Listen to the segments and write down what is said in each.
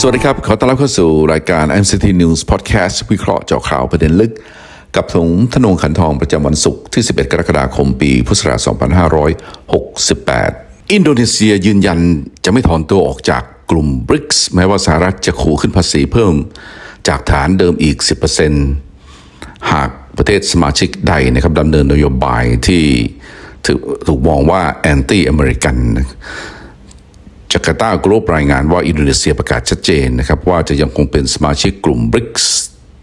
สวัสดีครับ ขอต้อนรับเข้าสู่รายการ MCT News Podcast วิเคราะห์เจาะข่าวประเด็นลึก กับผมธนงขันทองประจำวันศุกร์ที่ 11 กรกฎาคมปี พุทธศักราช 2568 อินโดนีเซียยืนยันจะไม่ถอนตัวออกจากกลุ่ม BRICS แม้ว่าสหรัฐจะขู่ขึ้นภาษีเพิ่ม จากฐานเดิมอีก 10%หากประเทศสมาชิกใดนะครับดำเนินนโยบายที่ถูกถูกมองว่าแอนตี้อเมริกัน จาการ์ตากรุ๊ปรายงานว่าอินโดนีเซียประกาศชัดเจนนะครับว่าจะยังคงเป็นสมาชิกกลุ่ม BRICS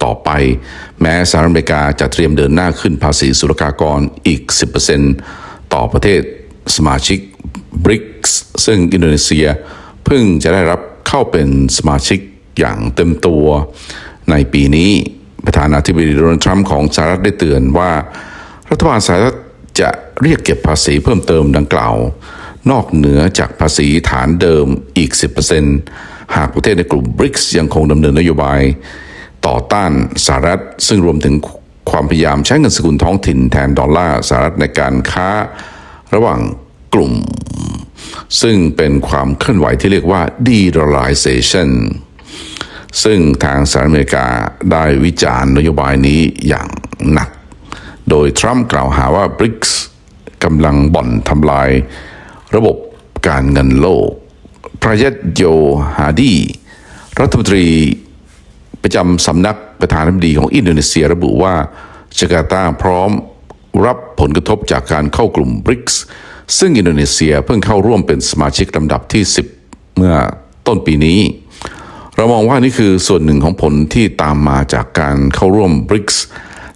ต่อไป แม้สหรัฐอเมริกาจะเตรียมเดินหน้าขึ้นภาษีศุลกากรอีก 10%ต่อประเทศสมาชิก BRICS ซึ่งอินโดนีเซียเพิ่งจะได้รับเข้าเป็นสมาชิกอย่างเต็มตัวในปีนี้ ประธานาธิบดีโดนัลด์ทรัมป์ของสหรัฐได้เตือนว่า รัฐบาลสหรัฐจะเรียกเก็บภาษีเพิ่มเติมดังกล่าว นอกเหนือจากภาษีฐานเดิมอีก 10%หากประเทศในกลุ่ม BRICS ยังคงดำเนินนโยบาย ต่อต้านสหรัฐ ซึ่งรวมถึงความพยายามใช้เงินสกุลท้องถิ่นแทนดอลลาร์สหรัฐในการค้าระหว่างกลุ่ม ซึ่งเป็นความเคลื่อนไหวที่เรียกว่า de-dollarization ซึ่งทางสหรัฐอเมริกาได้วิจารณ์นโยบายนี้อย่างหนัก โดยทรัมป์กล่าวหาว่า BRICS กำลังบ่อนทำลาย ระบบการเงินโลก พระยัตโยฮาดี รัฐมนตรีประจำสำนักประธานาธิบดีของอินโดนีเซียระบุว่าจาการ์ตาพร้อมรับผลกระทบจากการเข้ากลุ่ม BRICS ซึ่งอินโดนีเซียเพิ่งเข้าร่วมเป็นสมาชิกลำดับที่ 10 เมื่อต้นปีนี้ เรามองว่านี่คือส่วนหนึ่งของผลที่ตามมาจากการเข้าร่วม BRICS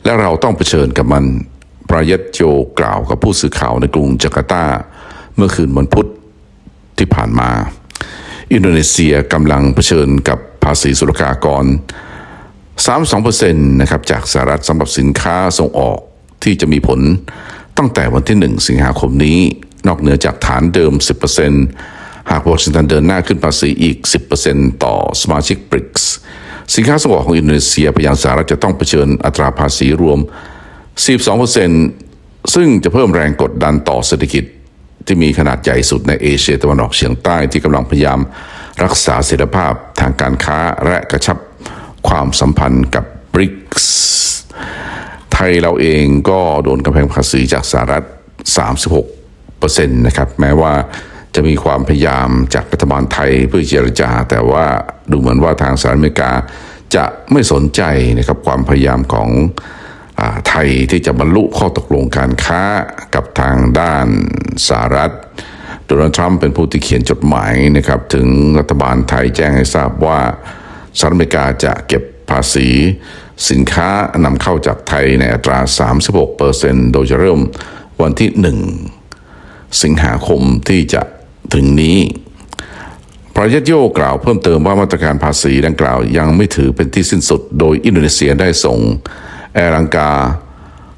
และเราต้องเผชิญกับมัน ปรายัตโยกล่าวกับผู้สื่อข่าวในกรุงจาการ์ตา เมื่อคืนวันพุธที่ผ่านมา อินโดนีเซียกำลังเผชิญกับภาษีศุลกากร 32%นะครับจากสหรัฐสำหรับสินค้าส่งออกที่จะมีผลตั้งแต่วันที่ 1 สิงหาคมนี้ นอกเหนือจากฐานเดิม 10%หากวอชิงตันเดินหน้าขึ้นภาษีอีก 10%ต่อสมาชิก BRICS สินค้าส่งออกของอินโดนีเซียไปยังสหรัฐจะต้องเผชิญอัตราภาษีรวม42%ซึ่งจะเพิ่มแรงกดดันต่อเศรษฐกิจ ที่มีขนาดใหญ่สุดในเอเชียตะวันออกเฉียงใต้ที่กำลังพยายามรักษาเสถียรภาพทางการค้าและกระชับความสัมพันธ์กับ BRICS ไทยเราเองก็โดนกำแพงภาษีจากสหรัฐ 36%นะครับ แม้ว่าจะมีความพยายามจากรัฐบาลไทยเพื่อเจรจา แต่ว่าดูเหมือนว่าทางสหรัฐอเมริกาจะไม่สนใจนะครับความพยายามของ ไทยที่จะบรรลุข้อตกลงการค้ากับทางด้านสหรัฐโดนัลด์ทรัมป์เป็นผู้ที่เขียนจดหมายนะครับถึงรัฐบาลไทยแจ้งให้ทราบว่าสหรัฐอเมริกาจะเก็บภาษี สินค้านำเข้าจากไทยในอัตรา 36%โดยจะเริ่มวันที่ 1 สิงหาคมที่จะถึงนี้พระยัตโยกล่าวเพิ่มเติมว่ามาตรการภาษีดังกล่าวยังไม่ถือเป็นที่สิ้นสุด โดยอินโดนีเซียได้ส่ง แอรังกา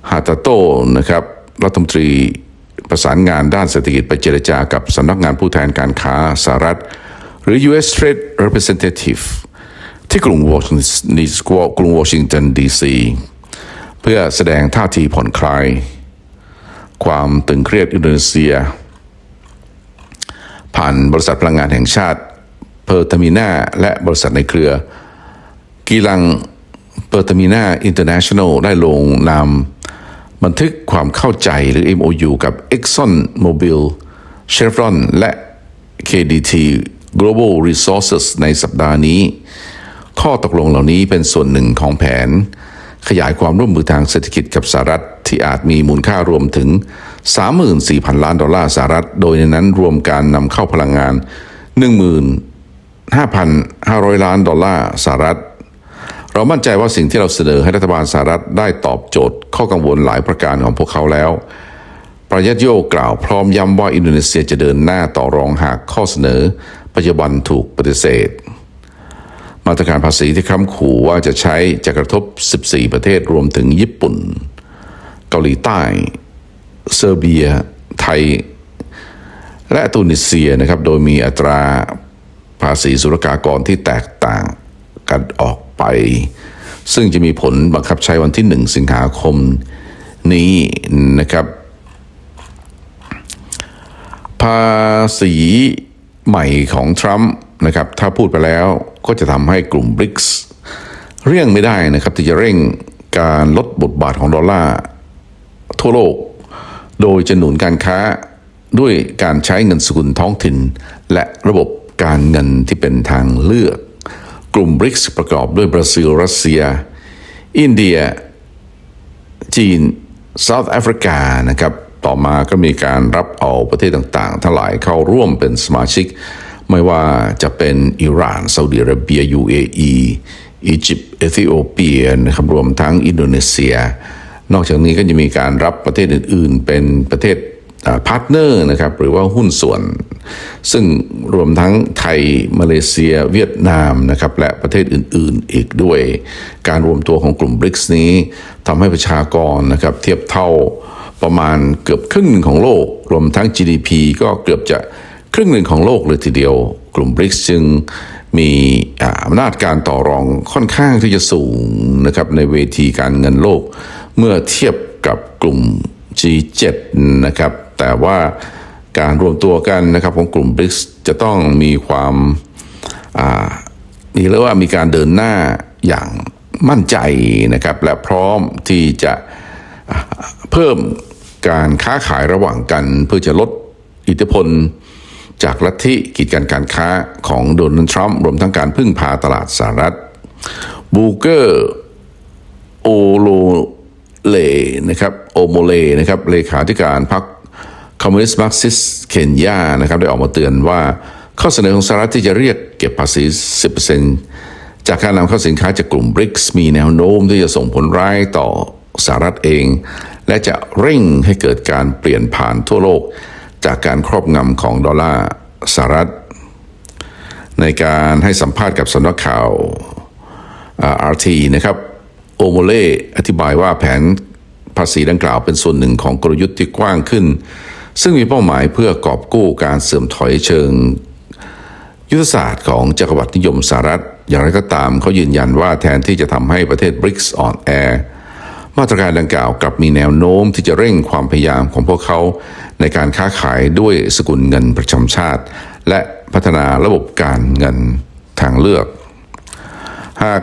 ฮาตาโตนะครับรัฐมนตรีประสานงานด้านเศรษฐกิจไปเจรจากับสำนักงานผู้แทนการค้าสหรัฐ หรือ U.S. Trade Representative ที่กรุงวอชิงตันกรุงวอชิงตันดีซีเพื่อแสดงท่าทีผ่อนคลาย ความตึงเครียดอินโดนีเซีย ผ่านบริษัทพลังงานแห่งชาติเพอร์ตามินาและบริษัทในเครือกีลัง เปอร์ตามินาอินเตอร์เนชั่นแนลได้ลงนามบันทึกความเข้าใจหรือ MOU กับ Exxon Mobil Chevron และ KDT Global Resources ในสัปดาห์นี้ ข้อตกลงเหล่านี้เป็นส่วนหนึ่งของแผน ขยายความร่วมมือทางเศรษฐกิจกับสหรัฐที่อาจมีมูลค่ารวมถึง 34,000 ล้านดอลลาร์สหรัฐ โดยในนั้นรวมการนำเข้าพลังงาน 15,500 ล้านดอลลาร์สหรัฐ เรามั่นใจว่าสิ่งที่เราเสนอให้รัฐบาลสหรัฐได้ตอบโจทย์ ข้อกังวลหลายประการของพวกเขาแล้ว ประยัตโยกล่าวพร้อมย้ำว่าอินโดนีเซียจะเดินหน้าต่อรองหากข้อเสนอ ปัจจุบันถูกปฏิเสธ มาตรการภาษีที่ค้ำขู่ว่าจะใช้จะกระทบ 14 ประเทศรวมถึงญี่ปุ่น เกาหลีใต้ เซอร์เบีย ไทย และตูนิเซียนะครับโดยมีอัตราภาษีศุลกากรที่แตกต่างกันออก ไป ซึ่งจะมีผลบังคับใช้วันที่ 1 สิงหาคมนี้นะครับ ภาษีใหม่ของทรัมป์นะครับ ถ้าพูดไปแล้วก็จะทำให้กลุ่ม BRICS เร่งไม่ได้นะครับที่จะเร่งการลดบทบาทของดอลลาร์ทั่วโลก โดยจะหนุนการค้าด้วยการใช้เงินสกุลท้องถิ่น และระบบการเงินที่เป็นทางเลือก กลุ่ม BRICS ประกอบด้วยบราซิล รัสเซีย อินเดีย จีนเซาท์แอฟริกานะครับ ต่อมาก็มีการรับเอาประเทศต่างๆ ทั้งหลายเข้าร่วมเป็นสมาชิก ไม่ว่าจะเป็นอิหร่านซาอุดิอาระเบีย UAE อียิปต์เอธิโอเปียนะครับรวมทั้งอินโดนีเซีย นอกจากนี้ก็จะมีการรับประเทศอื่น ๆ เป็นประเทศพาร์ทเนอร์นะครับหรือว่าหุ้นส่วน ซึ่งรวมทั้งไทย มาเลเซีย เวียดนามนะครับและประเทศอื่นๆ อีกด้วย การรวมตัวของกลุ่มบริกส์นี้ทำให้ประชากรนะครับเทียบเท่าประมาณเกือบครึ่งหนึ่งของโลก รวมทั้ง GDP ก็เกือบจะครึ่งหนึ่งของโลกเลยทีเดียว กลุ่มบริกส์จึงมีอำนาจการต่อรองค่อนข้างที่จะสูงนะครับในเวทีการเงินโลก เมื่อเทียบกับกลุ่ม G7 นะครับแต่ว่า การรวมตัวกันนะครับของกลุ่ม BRICS จะต้องมีความนี่เรียกว่ามีการเดินหน้าอย่างมั่นใจนะครับ และพร้อมที่จะเพิ่มการค้าขายระหว่างกันเพื่อจะลดอิทธิพลจากลัทธิกีดกันการค้าของโดนัลด์ทรัมป์รวมทั้งการพึ่งพาตลาดสหรัฐบูเกอร์โอโลเลนะครับโอโมเลนะครับเลขาธิการพรรค คอมมิวนิสต์มาร์กซิสเคนยานะครับได้ออกมาเตือนว่า ข้อเสนอของสหรัฐที่จะเรียกเก็บภาษี 10%จากการนำเข้าสินค้าจากกลุ่ม BRICS มีแนวโน้มที่จะส่งผลร้ายต่อสหรัฐเอง และจะเร่งให้เกิดการเปลี่ยนผ่านทั่วโลก จากการครอบงำของดอลลาร์สหรัฐ ในการให้สัมภาษณ์กับสำนักข่าวอาร์ทีนะครับโอโมเล่อธิบายว่าแผนภาษีดังกล่าวเป็นส่วนหนึ่งของกลยุทธ์ที่กว้างขึ้น ซึ่งมีเป้าหมายเพื่อกอบกู้การเสื่อมถอยเชิง ยุทธศาสตร์ของจักรวรรดินิยมสหรัฐ อย่างไรก็ตามเขายืนยันว่าแทนที่จะทำให้ประเทศบริกส์อ่อนแอมาตรการดังกล่าวกลับมีแนวโน้มที่จะเร่งความพยายามของพวกเขาในการค้าขายด้วยสกุลเงินประจำชาติ และพัฒนาระบบการเงินทางเลือก หาก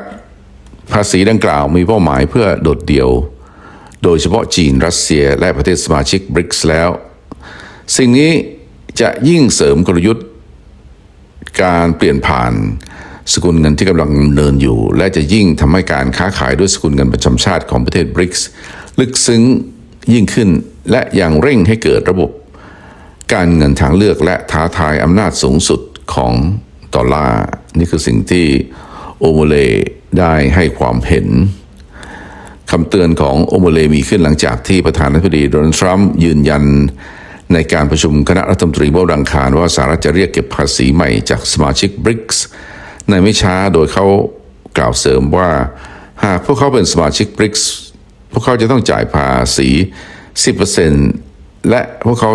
ภาษีดังกล่าวมีเป้าหมายเพื่อโดดเดี่ยว โดยเฉพาะจีนรัสเซียและประเทศสมาชิกบริกส์แล้ว สิ่งนี้จะยิ่งเสริมกลยุทธ์ การเปลี่ยนผ่านสกุลเงินที่กำลังเนินอยู่ และจะยิ่งทำให้การค้าขายด้วยสกุลเงินประจำชาติของประเทศบริกส์ลึกซึ้งยิ่งขึ้น และยังเร่งให้เกิดระบบ การเงินทางเลือกและท้าทายอำนาจสูงสุดของดอลลาร์นี่คือสิ่งที่โอโมเลได้ให้ความเห็นคำเตือนของโอโมเลมีขึ้นหลังจากที่ประธานาธิบดีโดนัลด์ทรัมป์ยืนยัน ในการประชุมคณะรัฐมนตรีเมื่อวันอังคารว่าสหรัฐจะเรียกเก็บภาษีใหม่จากสมาชิกบริกส์ในไม่ช้าโดยเขากล่าวเสริมว่า หากพวกเขาเป็นสมาชิกบริกส์พวกเขาจะต้องจ่ายภาษี 10%และพวกเขา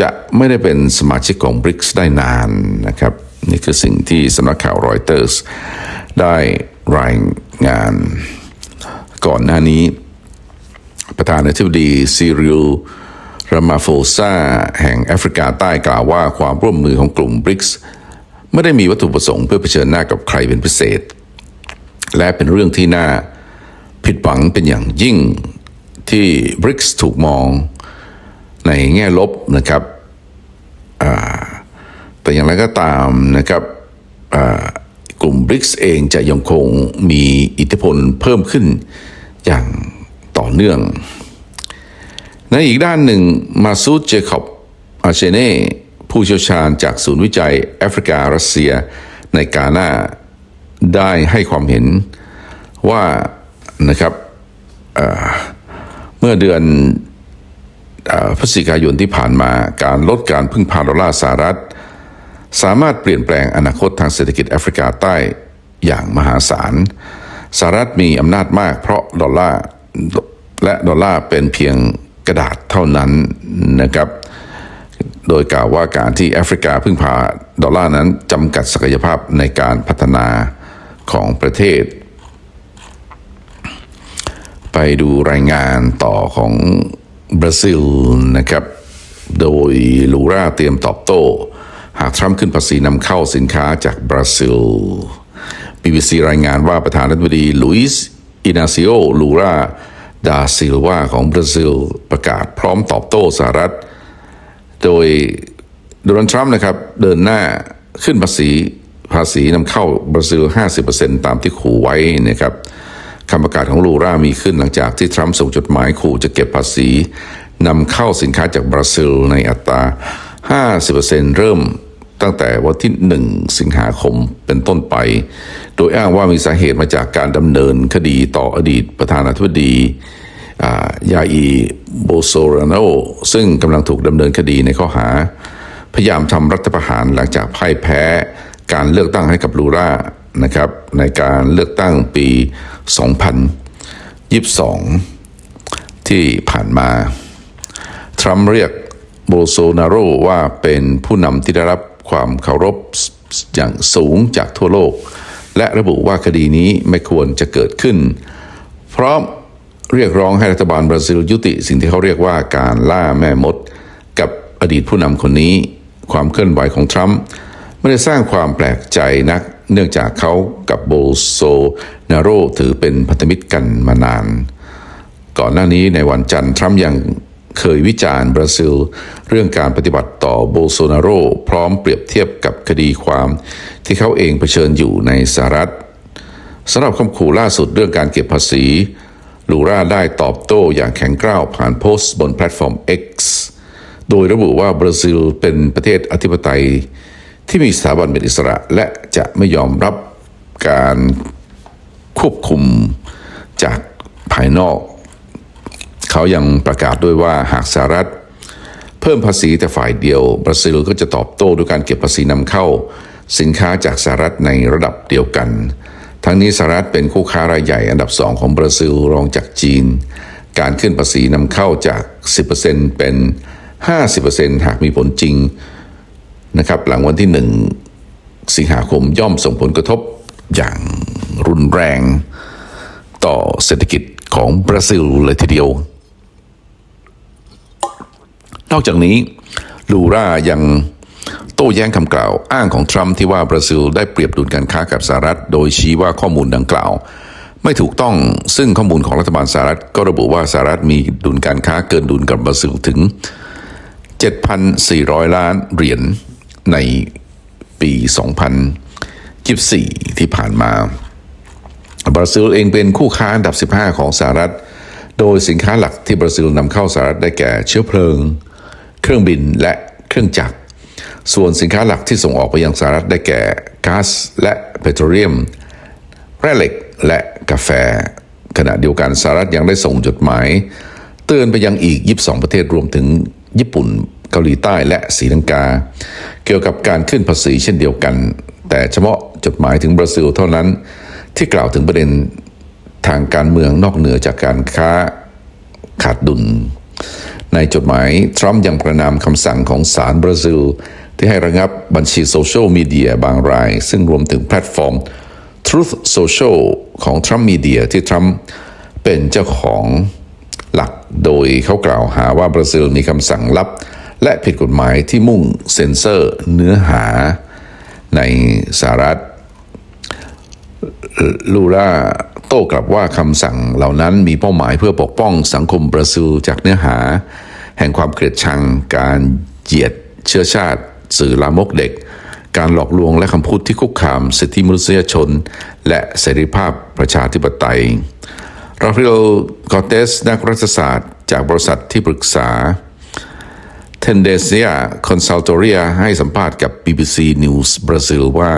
จะไม่ได้เป็นสมาชิกของบริกส์ได้นานนะครับ นี่คือสิ่งที่สำนักข่าวรอยเตอร์สได้รายงานก่อนหน้านี้ ประธานาธิบดีซีริล รามาโฟซาแห่งแอฟริกาใต้กล่าวว่าความร่วมมือของกลุ่มบริกส์ไม่ได้มีวัตถุประสงค์เพื่อเผชิญหน้ากับใครเป็นพิเศษ และเป็นเรื่องที่น่าผิดหวังเป็นอย่างยิ่งที่บริกส์ถูกมองในแง่ลบนะครับแต่อย่างไรก็ตามนะครับกลุ่มบริกส์เองจะยังคงมีอิทธิพลเพิ่มขึ้นอย่างต่อเนื่อง ในอีกด้านหนึ่งมาซูดเจคอบอาเชเน่ผู้เชี่ยวชาญจากศูนย์วิจัยแอฟริการัสเซียในกาหน้าได้ให้ความเห็นว่านะครับเเมื่อเดือนพฤศจิกายนที่ผ่านมาการลดการพึ่งพาดอลลาร์สหรัฐ สามารถเปลี่ยนแปลงอนาคตทางเศรษฐกิจแอฟริกาใต้อย่างมหาศาลสหรัฐมีอำนาจมากเพราะดอลลาร์และดอลลาร์เป็นเพียง กระดาษเท่านั้นนะครับ โดยกล่าวว่าการที่แอฟริกาพึ่งพาดอลลาร์นั้นจำกัดศักยภาพในการพัฒนาของประเทศ ไปดูรายงานต่อของบราซิลนะครับ โดยลูราเตรียมตอบโต้ หากทรัมป์ขึ้นภาษีนำเข้าสินค้าจากบราซิล BBC รายงานว่าประธานาธิบดีลุยส์อินาซิโอลูรา ดาซิลวาของบราซิลประกาศพร้อมตอบโต้สหรัฐ โดยโดนัลด์ทรัมป์นะครับ เดินหน้าขึ้นภาษีภาษีนำเข้าบราซิล 50%ตามที่ขู่ไว้นะครับคำประกาศของลูรามีขึ้นหลังจากที่ทรัมป์ส่งจดหมายขู่จะเก็บภาษีนำเข้าสินค้าจากบราซิลในอัตรา 50%เริ่ม ตั้งแต่วันที่ 1 สิงหาคมเป็นต้นไป โดยอ้างว่ามีสาเหตุมาจากการดำเนินคดีต่ออดีตประธานาธิบดียาอีโบโซราโนซึ่งกำลังถูกดำเนินคดีในข้อหา พยายามทำรัฐประหารหลังจากพ่ายแพ้การเลือกตั้งให้กับลูรานะครับในการเลือกตั้งปี 2022 ที่ผ่านมา ทรัมป์เรียกโบโซนาโรว่าเป็นผู้นำที่ได้รับ ความเคารพอย่างสูงจากทั่วโลก และระบุว่าคดีนี้ไม่ควรจะเกิดขึ้น พร้อมเรียกร้องให้รัฐบาลบราซิลยุติ สิ่งที่เขาเรียกว่าการล่าแม่มด กับอดีตผู้นำคนนี้ ความเคลื่อนไหวของทรัมป์ไม่ได้สร้างความแปลกใจนัก เนื่องจากเขากับโบโซนาโรถือเป็นพันธมิตรกันมานาน ก่อนหน้านี้ในวันจันทร์ทรัมป์ยัง เคยวิจารณ์บราซิล เรื่องการปฏิบัติต่อโบโซนาโรพร้อมเปรียบเทียบกับคดีความที่เขาเองเผชิญอยู่ในสหรัฐสำหรับคำขู่ล่าสุดเรื่องการเก็บภาษี ลูราได้ตอบโต้อย่างแข็งกร้าวผ่านโพสต์บนแพลตฟอร์ม X โดยระบุว่าบราซิลเป็นประเทศอธิปไตย ที่มีสถาบันเป็นอิสระ และจะไม่ยอมรับการควบคุมจากภายนอก เขายังประกาศด้วยว่าหากสหรัฐ เพิ่มภาษีแต่ฝ่ายเดียวบราซิลก็จะตอบโต้ด้วยการเก็บภาษีนำเข้า สินค้าจากสหรัฐในระดับเดียวกัน ทั้งนี้สหรัฐเป็นคู่ค้ารายใหญ่อันดับสองของบราซิลรองจากจีน การขึ้นภาษีนำเข้าจาก 10%เป็น 50%หากมีผลจริงนะครับหลังวันที่หนึ่งสิงหาคมย่อมส่งผลกระทบอย่างรุนแรงต่อเศรษฐกิจของบราซิลเลยทีเดียว นอกจากนี้ลูรายังโต้แย้งคำกล่าว อ้างของทรัมป์ที่ว่าบราซิลได้เปรียบดุลการค้ากับสหรัฐ โดยชี้ว่าข้อมูลดังกล่าว ไม่ถูกต้องซึ่งข้อมูลของรัฐบาลสหรัฐ ก็ระบุว่าสหรัฐมีดุลการค้าเกินดุลกับบราซิลถึง 7,400 ล้านเหรียญในปี 2024 ที่ผ่านมา บราซิลเองเป็นคู่ค้าอันดับ 15 ของสหรัฐ โดยสินค้าหลักที่บราซิลนำเข้าสหรัฐได้แก่เชื้อเพลิง เครื่องบินและเครื่องจักร ส่วนสินค้าหลักที่ส่งออกไปยังสหรัฐได้แก่ก๊าซและเปโตรเลียม แร่เหล็กและกาแฟ ขณะเดียวกันสหรัฐยังได้ส่งจดหมาย เตือนไปยังอีก 22 ประเทศรวมถึงญี่ปุ่นเกาหลีใต้และศรีลังกา เกี่ยวกับการขึ้นภาษีเช่นเดียวกัน แต่เฉพาะจดหมายถึงบราซิลเท่านั้นที่กล่าวถึงประเด็นทางการเมืองนอกเหนือจากการค้าขาดดุล ในจดหมายทรัมป์ยังประนามคำสั่งของศาลบราซิล ที่ให้ระงับบัญชีโซเชียลมีเดียบางราย ซึ่งรวมถึงแพลตฟอร์ม Truth Social ของทรัมป์มีเดียที่ทรัมป์เป็นเจ้าของหลักโดยเขากล่าวหาว่าบราซิลมีคำสั่งลับ และผิดกฎหมายที่มุ่งเซ็นเซอร์เนื้อหาในสหรัฐลูรา โต้กลับว่าคำสั่งเหล่านั้นมีเป้าหมายเพื่อปกป้องสังคมบราซิลจากเนื้อหา แห่งความเกลียดชัง การเหยียดเชื้อชาติ สื่อลามกเด็ก การหลอกลวงและคำพูดที่คุกคามสิทธิมนุษยชน และเสรีภาพประชาธิปไตยราฟาเอลกอเตสนักรัฐศาสตร์ จากบริษัทที่ปรึกษา Tendencia Consultoria ให้สัมภาษณ์กับ BBC News บราซิลว่า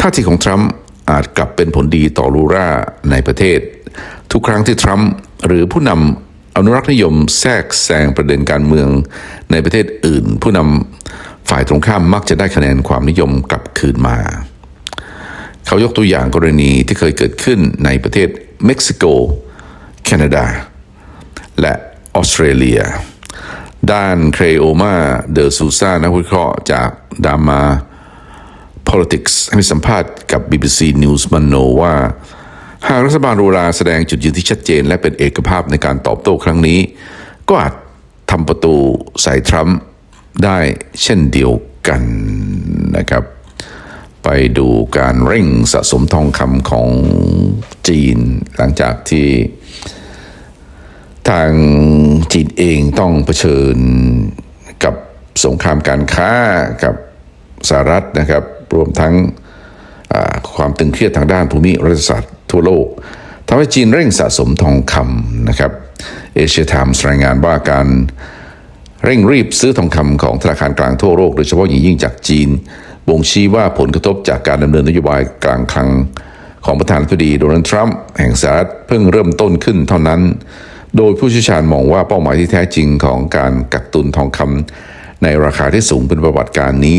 ท่าทีของทรัมป์ อาจกลับเป็นผลดีต่อลูราในประเทศ ทุกครั้งที่ทรัมป์หรือผู้นำอนุรักษ์นิยมแทรกแซงประเด็นการเมืองในประเทศอื่น ผู้นำฝ่ายตรงข้ามมักจะได้คะแนนความนิยมกลับคืนมา เขายกตัวอย่างกรณีที่เคยเกิดขึ้นในประเทศเม็กซิโก แคนาดา และออสเตรเลีย ด้านเครโอมาเดอซูซานักวิเคราะห์จากดามา politics ให้สัมภาษณ์กับ BBC News มันโนว่า หากรัฐบาลรูราแสดงจุดยืนที่ชัดเจน และเป็นเอกภาพในการตอบโต้ครั้งนี้ ก็อาจทำประตูใส่ทรัมป์ได้เช่นเดียวกันนะครับ ไปดูการเร่งสะสมทองคำของจีน หลังจากที่ทางจีนเองต้องเผชิญกับสงครามการค้ากับ สหรัฐนะครับรวมทั้งความตึงเครียดทางด้านภูมิรัฐศาสตร์ทั่วโลกทำให้จีนเร่งสะสมทองคำนะครับเอเชียไทมส์รายงานว่าการเร่งรีบซื้อทองคำของธนาคารกลางทั่วโลกโดยเฉพาะอย่างยิ่งจากจีน บ่งชี้ว่าผลกระทบจากการดำเนินนโยบายกลางคลังของประธานาธิบดีโดนัลด์ทรัมป์แห่งสหรัฐเพิ่งเริ่มต้นขึ้นเท่านั้น โดยผู้เชี่ยวชาญมองว่าเป้าหมายที่แท้จริงของการกักตุนทองคำในราคาที่สูงเป็นประวัติการนี้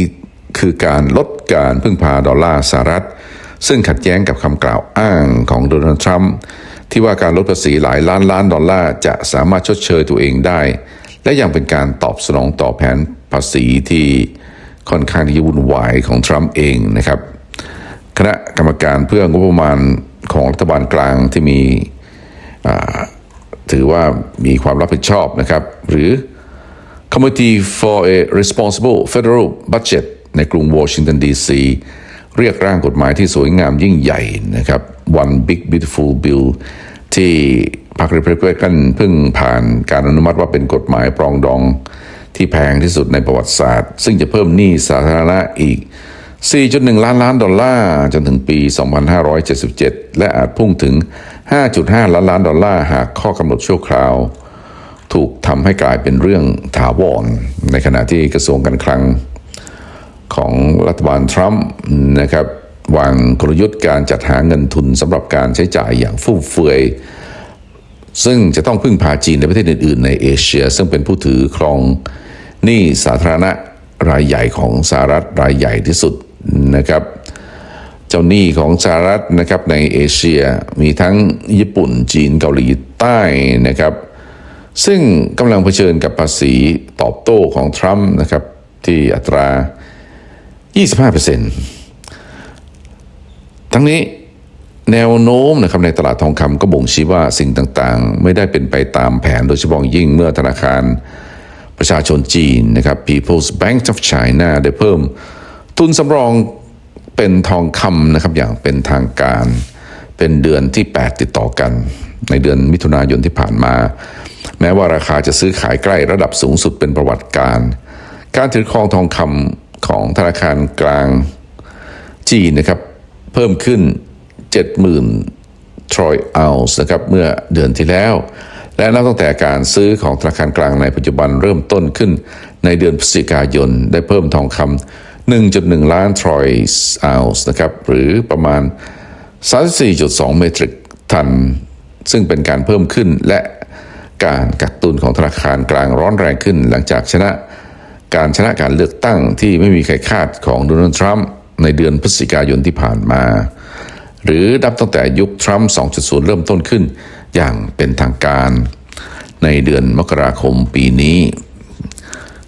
คือการลดการพึ่งพาดอลลาร์สหรัฐ ซึ่งขัดแย้งกับคำกล่าวอ้างของโดนัลด์ทรัมป์ที่ว่าการลดภาษีหลายล้านล้านดอลลาร์จะสามารถชดเชยตัวเองได้ และยังเป็นการตอบสนองต่อแผนภาษีที่ค่อนข้างที่จะวุ่นวายของทรัมป์เองนะครับ คณะกรรมการเพื่องบประมาณของรัฐบาลกลางที่มีถือว่ามีความรับผิดชอบนะครับ หรือ Committee for a Responsible Federal Budget ในกรุงวอชิงตันดีซีเรียกร่างกฎหมายที่สวยงามยิ่งใหญ่นะครับ One Big Beautiful Bill ที่พรรครีพับลิกันเพิ่งผ่านการอนุมัติว่าเป็นกฎหมายปรองดองที่แพงที่สุดในประวัติศาสตร์ ซึ่งจะเพิ่มหนี้สาธารณะอีก 4.1 ล้านล้านดอลลาร์จนถึงปี 2577 และอาจพุ่งถึง 5.5 ล้านล้านดอลลาร์หากข้อกำหนดชั่วคราว ถูกทำให้กลายเป็นเรื่องถาวรในขณะที่กระทรวงการคลัง ของรัฐบาลทรัมป์นะครับวางกลยุทธ์การจัดหาเงินทุนสำหรับการใช้จ่ายอย่างฟุ่มเฟือย ซึ่งจะต้องพึ่งพาจีนในประเทศอื่น ๆ ในเอเชีย ซึ่งเป็นผู้ถือครองหนี้สาธารณะรายใหญ่ของสหรัฐรายใหญ่ที่สุดนะครับเจ้าหนี้ของสหรัฐนะครับในเอเชียมีทั้งญี่ปุ่นจีนเกาหลีใต้นะครับ ซึ่งกำลังเผชิญกับภาษีตอบโต้ของทรัมป์นะครับที่อัตรา 25%ทั้งนี้แนวโน้มนะครับในตลาดทองคำก็บ่งชี้ว่าสิ่งต่างๆ ไม่ได้เป็นไปตามแผนโดยเฉพาะยิ่งเมื่อธนาคารประชาชนจีนนะครับ People's Bank of China ได้เพิ่ม ทุนสำรองเป็นทองคำนะครับอย่างเป็นทางการเป็นเดือนที่ 8 ติดต่อกัน ในเดือนมิถุนายนที่ผ่านมา แม้ว่าราคาจะซื้อขายใกล้ระดับสูงสุดเป็นประวัติการ การถือครองทองคำ ของธนาคารกลางจีนนะครับ เพิ่มขึ้น 70,000ทรอยอัลส์นะครับเมื่อเดือนที่แล้ว และนับตั้งแต่การซื้อของธนาคารกลางในปัจจุบันเริ่มต้นขึ้นในเดือนพฤศจิกายน ได้เพิ่มทองคำ1.1 ล้านทรอยอัลส์นะครับหรือประมาณ 34.2 เมตริกตัน ซึ่งเป็นการเพิ่มขึ้นและการกักตุนของธนาคารกลางร้อนแรงขึ้น หลังจากชนะ การชนะการเลือกตั้งที่ไม่มีใครคาดของโดนัลด์ทรัมป์ในเดือนพฤศจิกายนที่ผ่านมา หรือนับตั้งแต่ยุคทรัมป์ 2.0 เริ่มต้นขึ้น อย่างเป็นทางการ ในเดือนมกราคมปีนี้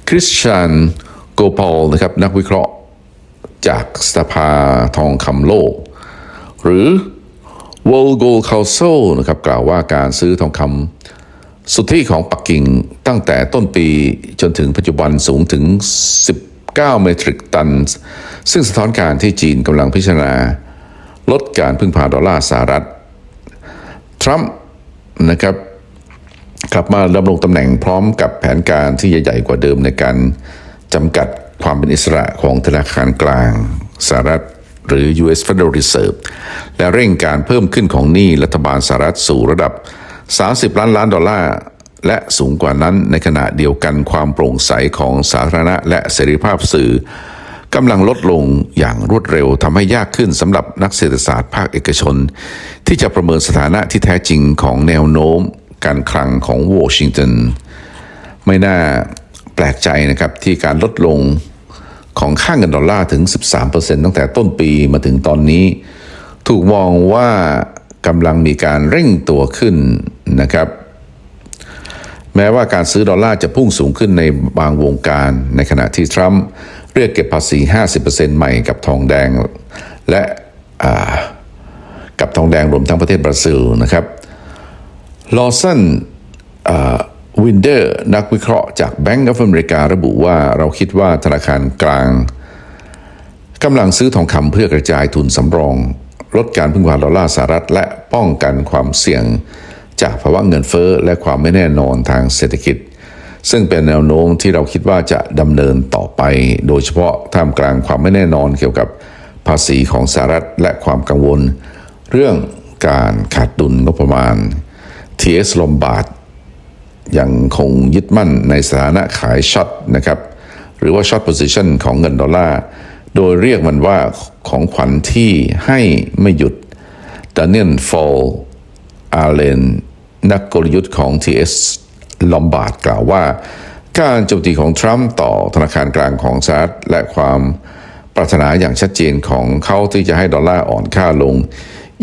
คริสชานโกพอลนะครับนักวิเคราะห์จากสภาทองคำโลก หรือ World Gold Council นะครับกล่าวว่าการซื้อทองคำ สุทธิของปักกิ่งตั้งแต่ต้นปีจนถึงปัจจุบันสูงถึง 19 เมตริกตัน ซึ่งสะท้อนการที่จีนกำลังพิจารณา ลดการพึ่งพาดอลลาร์สหรัฐ ทรัมป์นะครับกลับมาดำรงตำแหน่งพร้อมกับแผนการที่ใหญ่กว่าเดิมในการจำกัดความเป็นอิสระของธนาคารกลางสหรัฐหรือ U.S. Federal Reserve และเร่งการเพิ่มขึ้นของหนี้รัฐบาลสหรัฐสู่ระดับ 30 ล้านล้านดอลลาร์และสูงกว่านั้นในขณะเดียวกันความโปร่งใสของสาธารณะและเสรีภาพสื่อกำลังลดลงอย่างรวดเร็วทำให้ยากขึ้นสำหรับนักเศรษฐศาสตร์ภาคเอกชน ที่จะประเมินสถานะที่แท้จริงของแนวโน้ม การคลังของวอชิงตันไม่น่าแปลกใจนะครับที่การลดลงของค่าเงินดอลลาร์ถึง 13%ตั้งแต่ต้นปีมาถึงตอนนี้ ถูกมองว่า กำลังมีการเร่งตัวขึ้นนะครับแม้ว่าการซื้อดอลลาร์จะพุ่งสูงขึ้นในบางวงการในขณะที่ทรัมป์เรียกเก็บภาษี 50%ใหม่กับทองแดง และกับทองแดงรวมทั้งประเทศบราซิลนะครับลอสันวินเดอร์นักวิเคราะห์จาก Bank of America ระบุว่าเราคิดว่าธนาคารกลางกำลังซื้อทองคำเพื่อกระจายทุนสำรอง ลดการพึ่งพาดอลลาร์สหรัฐ และป้องกันความเสี่ยง จากภาวะเงินเฟ้อและความไม่แน่นอนทางเศรษฐกิจ ซึ่งเป็นแนวโน้มที่เราคิดว่าจะดำเนินต่อไป โดยเฉพาะท่ามกลางความไม่แน่นอนเกี่ยวกับภาษีของสหรัฐและความกังวล เรื่องการขาดดุลงบประมาณ TS ลมบาทยังคงยึดมั่นในสถานะขายช็อตนะครับหรือว่าช็อตโพซิชันของเงินดอลลาร์ โดยเรียกมันว่าของขวัญที่ให้ไม่หยุดดานิเอลฟอลอาเลนนักกลยุทธ์ของ TS ลอมบาร์ดกล่าวว่า การโจมตีของทรัมป์ต่อธนาคารกลางของสหรัฐและความปรารถนาอย่างชัดเจนของเขาที่จะให้ดอลลาร์อ่อนค่าลง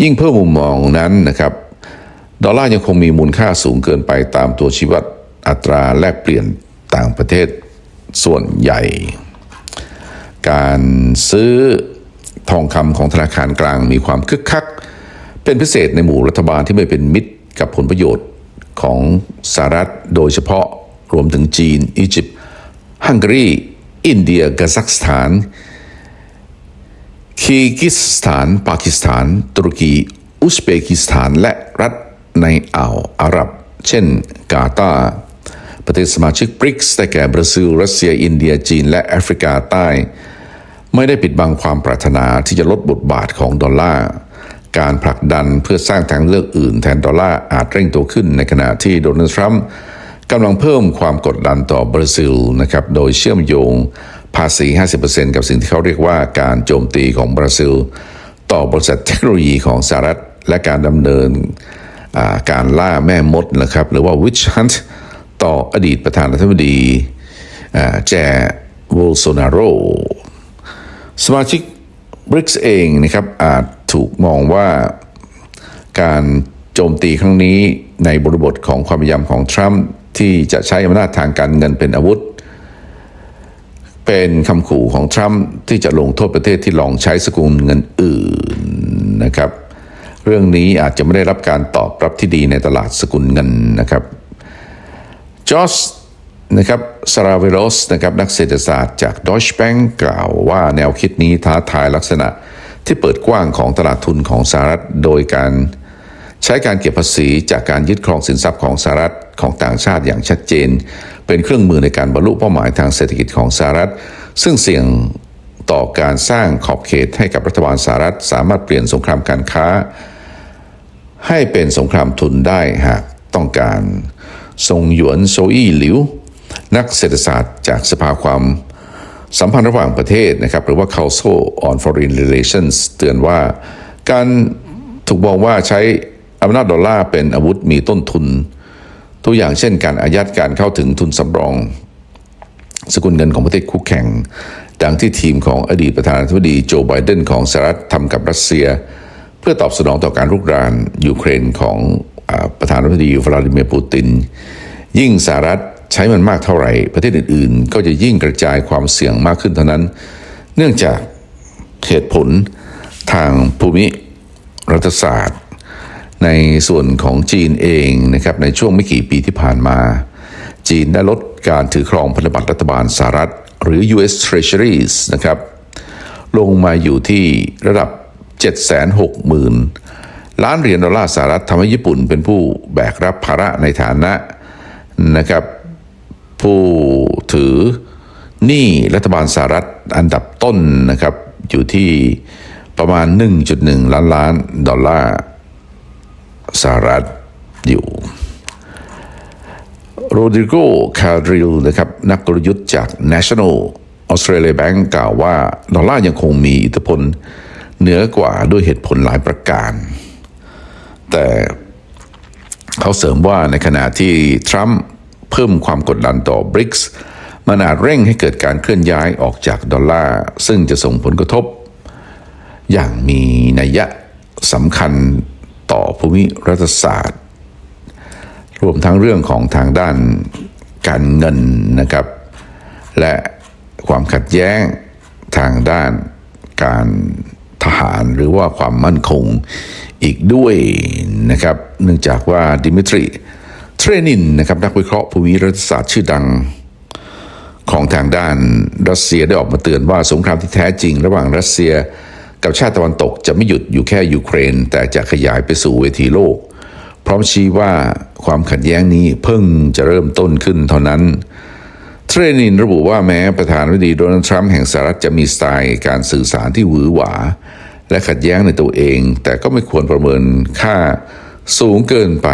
ยิ่งเพิ่มมุมมองนั้นนะครับ ดอลลาร์ยังคงมีมูลค่าสูงเกินไปตามตัวชี้วัดอัตราแลกเปลี่ยนต่างประเทศส่วนใหญ่ การซื้อทองคำของธนาคารกลางมีความคึกคัก เป็นพิเศษในหมู่รัฐบาลที่ไม่เป็นมิตรกับผลประโยชน์ของสหรัฐโดยเฉพาะรวมถึงจีน อียิปต์ฮังการี อินเดียกาซัคสถาน คีกิสถาน ปากีสถาน ตุรกี อุซเบกิสถาน และรัฐในอ่าวอาหรับ เช่น กาตาร์ประเทศสมาชิกบริกส์ได้แก่บราซิล รัสเซีย อินเดียจีน และแอฟริกาใต้ ไม่ได้ปิดบังความปรารถนาที่จะลดบทบาทของดอลลาร์การผลักดันเพื่อสร้างทางเลือกอื่นแทนดอลลาร์อาจเร่งตัวขึ้นในขณะที่โดนัลด์ทรัมป์กำลังเพิ่มความกดดันต่อบราซิลนะครับโดยเชื่อมโยงภาษี 50%กับสิ่งที่เขาเรียกว่าการโจมตีของบราซิล ต่อบริษัทเทคโนโลยีของสหรัฐ และการดำเนินการล่าแม่มดนะครับหรือว่า witch hunt ต่ออดีตประธานาธิบดีแจโวลโซนาโร สมาชิกบริกส์เองนะครับอาจถูกมองว่าการโจมตีครั้งนี้ในบริบทของความพยายามของทรัมป์ที่จะใช้อำนาจทางการเงินเป็นอาวุธ เป็นคำขู่ของทรัมป์ที่จะลงโทษประเทศที่ลองใช้สกุลเงินอื่นนะครับ เรื่องนี้อาจจะไม่ได้รับการตอบรับที่ดีในตลาดสกุลเงินนะครับจอส นะครับซาราเวโรสนะครับนักเศรษฐศาสตร์จาก Deutsche Bank กล่าวว่าแนวคิดนี้ท้าทายลักษณะที่เปิดกว้างของตลาดทุนของสหรัฐโดยการใช้การเก็บภาษีจากการยึดครองสินทรัพย์ของสหรัฐของต่างชาติอย่างชัดเจน เป็นเครื่องมือในการบรรลุเป้าหมายทางเศรษฐกิจของสหรัฐ ซึ่งเสี่ยงต่อการสร้างขอบเขตให้กับรัฐบาลสหรัฐ สามารถเปลี่ยนสงครามการค้า ให้เป็นสงครามทุนได้หากต้องการทรงหยวนโซอี้หลิว นักเศรษฐศาสตร์จากสภาความสัมพันธ์ระหว่างประเทศนะครับหรือว่า Council on Foreign Relations เตือนว่าการถูกมองว่าใช้อำนาจดอลลาร์เป็นอาวุธมีต้นทุน ตัวอย่างเช่นการอายัดการเข้าถึงทุนสำรอง สกุลเงินของประเทศคู่แข่ง ดังที่ทีมของอดีตประธานาธิบดีโจไบเดนของสหรัฐทำกับรัสเซีย เพื่อตอบสนองต่อการรุกรานยูเครนของประธานาธิบดีวลาดิเมียร์ปูติน ยิ่งสหรัฐ ใช้มันมากเท่าไหร่ ประเทศอื่นๆ ก็จะยิ่งกระจายความเสี่ยงมากขึ้นเท่านั้น เนื่องจากเหตุผลทางภูมิรัฐศาสตร์ ในส่วนของจีนเองนะครับในช่วงไม่กี่ปีที่ผ่านมา จีนได้ลดการถือครองพันธบัตรรัฐบาลสหรัฐ หรือ U.S. Treasuries นะครับลงมาอยู่ที่ระดับ 760,000 ล้านเหรียญดอลลาร์สหรัฐทำให้ญี่ปุ่นเป็นผู้แบกรับภาระในฐานะนะครับ ผู้ถือหนี้รัฐบาลสหรัฐอันดับต้นนะครับอยู่ที่ประมาณ 1.1 ล้านล้าน ดอลลาร์สหรัฐอยู่โรดริโกคาริลนะครับนักกลยุทธ์จาก National Australia Bank กล่าวว่า ดอลลาร์ยังคงมีอิทธิพลเหนือกว่าด้วยเหตุผลหลายประการ แต่เขาเสริมว่าในขณะที่ทรัมป์ เพิ่มความกดดันต่อบริกส์มันอาจเร่งให้เกิดการเคลื่อนย้ายออกจากดอลลาร์ซึ่งจะส่งผลกระทบ อย่างมีนัยยะสำคัญต่อภูมิรัฐศาสตร์ รวมทั้งเรื่องของทางด้านการเงินนะครับ และความขัดแย้งทางด้านการทหารหรือว่าความมั่นคงอีกด้วยนะครับ เนื่องจากว่าดิมิทรี ทเทรนินนะครับนักวิเคราะห์ภูมิรัฐศาสตร์ชื่อดังของทางด้านรัสเซียได้ออกมาเตือนว่าสงครามที่แท้จริง ระหว่างรัสเซียกับชาติตะวันตกจะไม่หยุดอยู่แค่ยูเครน แต่จะขยายไปสู่เวทีโลก พร้อมชี้ว่าความขัดแย้งนี้เพิ่งจะเริ่มต้นขึ้นเท่านั้น เทรนินระบุว่าแม้ประธานาธิบดีโดนัลด์ทรัมป์แห่งสหรัฐจะมีสไตล์การสื่อสารที่หวือหวา และขัดแย้งในตัวเอง แต่ก็ไม่ควรประเมินค่าสูงเกินไป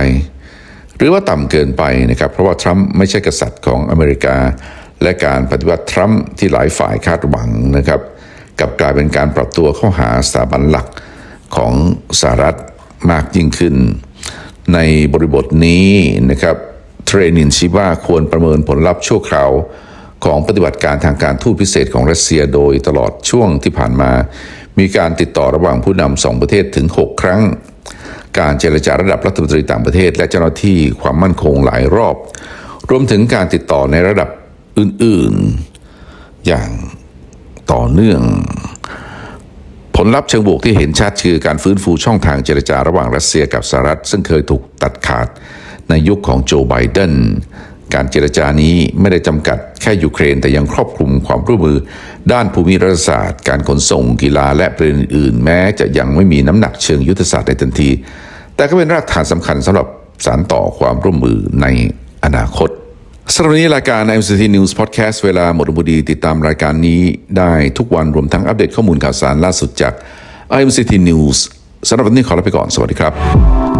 หรือว่าต่ำเกินไปนะครับเพราะว่าทรัมป์ไม่ใช่กษัตริย์ของอเมริกา และการปฏิวัติทรัมป์ที่หลายฝ่ายคาดหวังนะครับกับกลายเป็นการปรับตัวเข้าหาสถาบันหลักของสหรัฐมากยิ่งขึ้น ในบริบทนี้นะครับเทรนินชี้าควรประเมินผลลัพธ์ชั่วคราวของปฏิบัติการทางการทูตพิเศษของรัสเซียโดยตลอดช่วงที่ผ่านมา มีการติดต่อระหว่างผู้นำสองประเทศถึง 6 ครั้ง การเจรจาระดับรัฐมนตรีต่างประเทศ และเจ้าหน้าที่ความมั่นคงหลายรอบ รวมถึงการติดต่อในระดับอื่นๆ อย่างต่อเนื่อง ผลลัพธ์เชิงบวกที่เห็นชัดคือการฟื้นฟูช่องทางเจรจาระหว่างรัสเซียกับสหรัฐ ซึ่งเคยถูกตัดขาดในยุคของโจไบเดน การเจรจานี้ไม่ได้จำกัดแค่ยูเครนแต่ยังครอบคลุมความร่วมมือ ด้านภูมิรัฐศาสตร์ การขนส่งกีฬาและประเด็นอื่นแม้จะยังไม่มีน้ำหนักเชิงยุทธศาสตร์ในทันที แต่ก็เป็นรากฐานสำคัญสำหรับสานต่อความร่วมมือในอนาคตสำหรับนี้รายการ MCT News Podcast เวลาหมดบุดีติดตามรายการนี้ได้ทุกวันรวมทั้งอัปเดตข้อมูลข่าวสารล่าสุดจาก MCT News สำหรับวันนี้ขอลาไปก่อน สวัสดีครับ